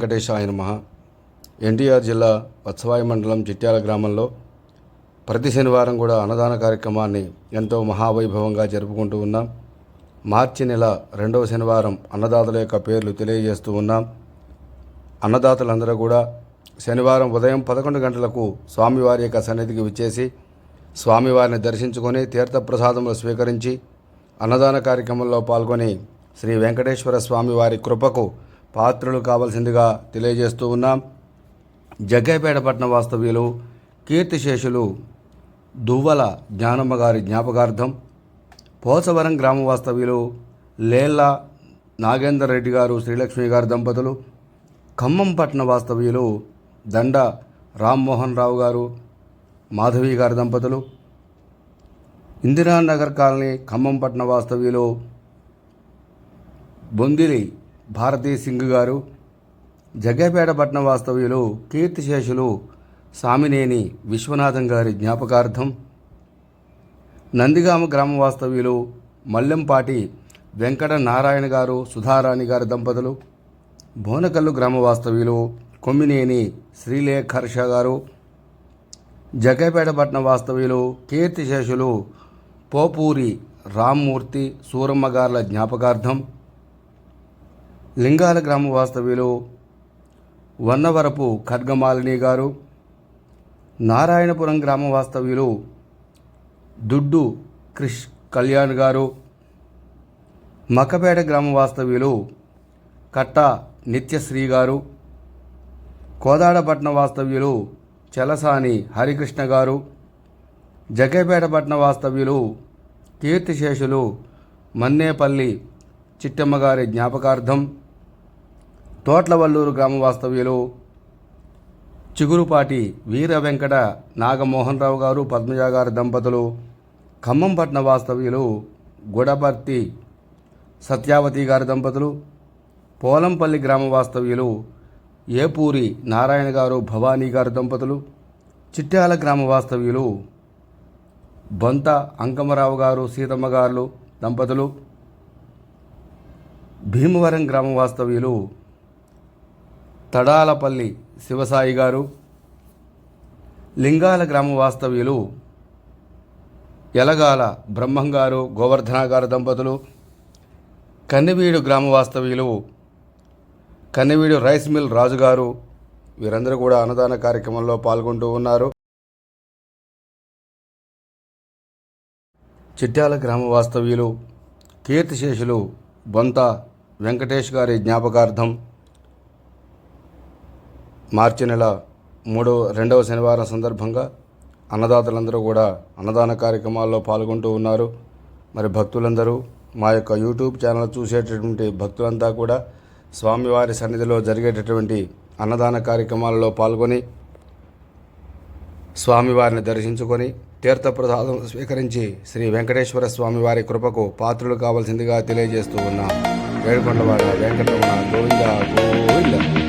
వెంకటేశాయ నమ ఎన్టీఆర్ జిల్లా వత్సవాయి మండలం చిట్యాల గ్రామంలో ప్రతి శనివారం కూడా అన్నదాన కార్యక్రమాన్ని ఎంతో మహావైభవంగా జరుపుకుంటూ ఉన్నాం. మార్చి నెల రెండవ శనివారం అన్నదాతల యొక్క పేర్లు తెలియజేస్తూ ఉన్నాం. అన్నదాతలందరూ కూడా శనివారం ఉదయం పదకొండు గంటలకు స్వామివారి యొక్క సన్నిధికి విచ్చేసి స్వామివారిని దర్శించుకొని తీర్థప్రసాదములు స్వీకరించి అన్నదాన కార్యక్రమంలో పాల్గొని శ్రీ వెంకటేశ్వర స్వామివారి కృపకు పాత్రలు కావలసిందిగా తెలియజేస్తూ ఉన్నాం. జగ్గైపేట పట్టణ వాస్తవ్యులు కీర్తిశేషులు దువ్వల జ్ఞానమ్మ గారి జ్ఞాపకార్థం పోసవరం గ్రామ వాస్తవ్యులు లేళ్ళ నాగేందర్ రెడ్డి గారు శ్రీలక్ష్మి గారి దంపతులు ఖమ్మం పట్టణ వాస్తవ్యులు దండ రామ్మోహన్ రావు గారు మాధవి గారి దంపతులు ఇందిరానగర్ కాలనీ ఖమ్మం పట్టణ వాస్తవ్యులు బొందిలి భారతీ సింగ్ గారు జగ్గపేట పట్టణ వాస్తవ్యులు కీర్తిశేషులు సామినేని విశ్వనాథం గారి జ్ఞాపకార్థం నందిగామ గ్రామ వాస్తవ్యులు మల్లెంపాటి వెంకట నారాయణ గారు సుధారాణి గారి దంపతులు బోనకల్లు గ్రామ వాస్తవ్యులు కొమ్మినేని శ్రీలేఖర్ష గారు జగ్గపేట పట్టణ వాస్తవ్యులు కీర్తిశేషులు పోపూరి రామ్మూర్తి సూరమ్మ గార్ల జ్ఞాపకార్థం లింగాల గ్రామ వాస్తవ్యులు వన్నవరపు ఖడ్గమాలిని గారు నారాయణపురం గ్రామ వాస్తవ్యులు దుడ్డు క్రిష్ కళ్యాణ్ గారు మక్కపేట గ్రామ వాస్తవ్యులు కట్ట నిత్యశ్రీ గారు కోదాడపట్నం వాస్తవ్యులు చలసాని హరికృష్ణ గారు జగేపేట పట్న వాస్తవ్యులు కీర్తిశేషులు మన్నేపల్లి చిట్టమ్మ గారి జ్ఞాపకార్థం తోట్లవల్లూరు గ్రామ వాస్తవ్యులు చిగురుపాటి వీర వెంకట నాగమోహన్ రావు గారు పద్మజ గారి దంపతులు ఖమ్మంపట్న వాస్తవ్యులు గుడపర్తి సత్యావతి గారి దంపతులు పోలంపల్లి గ్రామ వాస్తవ్యులు ఏపూరి నారాయణ గారు భవానీ గారి దంపతులు చిట్యాల గ్రామ వాస్తవ్యులు బొంత అంకమరావు గారు సీతమ్మ గారు దంపతులు భీమవరం గ్రామ వాస్తవ్యులు తడాలపల్లి శివసాయి గారు లింగాల గ్రామ వాస్తవ్యులు ఎలగాల బ్రహ్మం గారు గోవర్ధన గారు దంపతులు కన్నెవీడు గ్రామ వాస్తవ్యులు కన్నెవీడు రైస్ మిల్ రాజు గారు వీరందరూ కూడా అన్నదాన కార్యక్రమంలో పాల్గొంటూ ఉన్నారు. చిట్యాల గ్రామ వాస్తవ్యులు కీర్తిశేషులు బొంత వెంకటేష్ గారి జ్ఞాపకార్థం మార్చి నెల మూడో రెండవ శనివారం సందర్భంగా అన్నదాతలందరూ కూడా అన్నదాన కార్యక్రమాల్లో పాల్గొంటూ ఉన్నారు. మరి భక్తులందరూ మా యొక్క యూట్యూబ్ ఛానల్ చూసేటటువంటి భక్తులంతా కూడా స్వామివారి సన్నిధిలో జరిగేటటువంటి అన్నదాన కార్యక్రమాలలో పాల్గొని స్వామివారిని దర్శించుకొని తీర్థప్రసాదం స్వీకరించి శ్రీ వెంకటేశ్వర స్వామివారి కృపకు పాత్రులు కావాల్సిందిగా తెలియజేస్తూ ఉన్నాం. వేడుకొండవాడ వెంకటరమణ గోవింద.